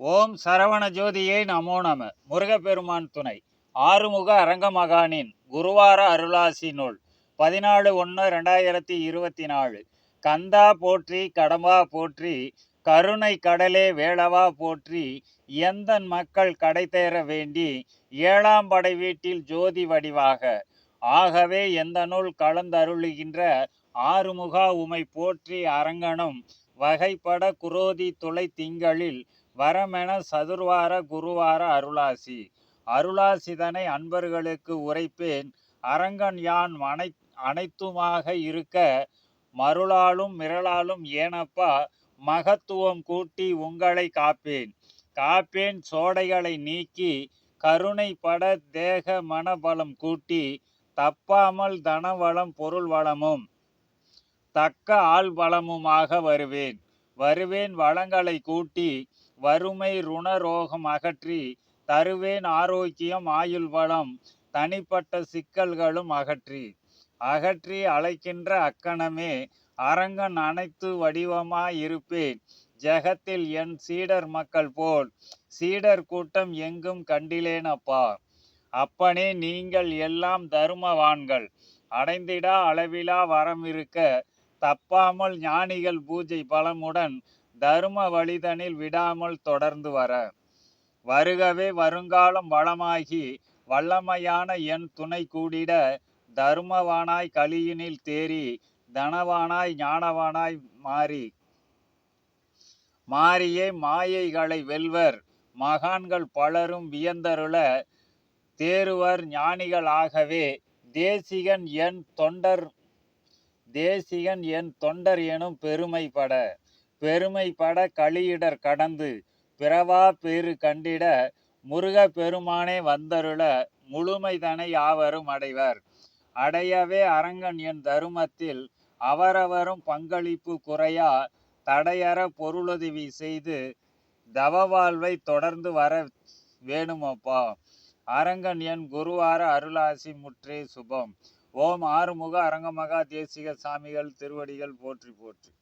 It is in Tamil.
ஓம் சரவண ஜோதியை நமோ நம. முருகப்பெருமான் துணை. ஆறுமுக அரங்கமகானின் குருவார அருளாசி நூல். பதினாலு ஒன்று ரெண்டாயிரத்தி இருபத்தி நாலு கந்தா போற்றி கடம்பா போற்றி கருணை கடலே வேளவா போற்றி எந்தன் மக்கள் கடை தேர வேண்டி ஏழாம் படை வீட்டில் ஜோதி வடிவாக. ஆகவே எந்த நூல் கலந்தருளுகின்ற ஆறுமுகா உமை போற்றி அரங்கனும் வகைப்பட குரோதி துளை திங்களில் வரமென சதுர்வார குருவார அருளாசி. அருளாசிதனை அன்பர்களுக்கு உரைப்பேன். அரங்கன் யான் அனை அனைத்துமாக இருக்க மருளாலும் மிரளாலும் ஏனப்பா மகத்துவம் கூட்டி உங்களை காப்பேன். காப்பேன் சோடைகளை நீக்கி கருணை பட தேக மனபலம் கூட்டி தப்பாமல் தனவளம் பொருள் வளமும் தக்க ஆள் வளமுமாக வருவேன். வருவேன் வளங்களை கூட்டி வறுமை ருணரோகம் அகற்றி தருவேன் ஆரோக்கியம் ஆயுள் வளம் தனிப்பட்ட சிக்கல்களும் அகற்றி. அகற்றி அழைக்கின்ற அக்கணமே அரங்கன் அனைத்து வடிவமாயிருப்பேன் ஜெகத்தில் என் சீடர் மக்கள் போல் சீடர் கூட்டம் எங்கும் கண்டிலேனப்பா. அப்பனே நீங்கள் எல்லாம் தருமவான்கள். அடைந்திடா அளவிலா வரம் இருக்க தப்பாமல் ஞானிகள் பூஜை பலமுடன் தரும வழிதனில் விடாமல் தொடர்ந்து வர. வருகவே வருங்காலம் வளமாகி வல்லமையான என் துணை கூடிட தருமவானாய் கலியினில் தேறி தனவானாய் ஞானவானாய் மாறி. மாறியே மாயைகளை வெல்வர் மகான்கள் பலரும் வியந்தருள தேறுவர் ஞானிகளாகவே. தேசிகன் என் தொண்டர் தேசிகன் என் தொண்டர் எனும் பெருமைப்பட. பெருமைப்பட களியிடர் கடந்து பிறவா பேரு கண்டிட முருக பெருமானே வந்தருள முழுமைதனை யாவரும் அடைவர். அடையவே அரங்கன் என் தருமத்தில் அவரவரும் பங்களிப்பு குறையா தடையற பொருளுதவி செய்து தவ வாழ்வை தொடர்ந்து வர வேணுமப்பா. அரங்கன் என் குருவார அருளாசி முற்றே சுபம். ஓம் ஆறுமுக அரங்கமகா தேசிக சாமிகள் திருவடிகள் போற்றி போற்றி.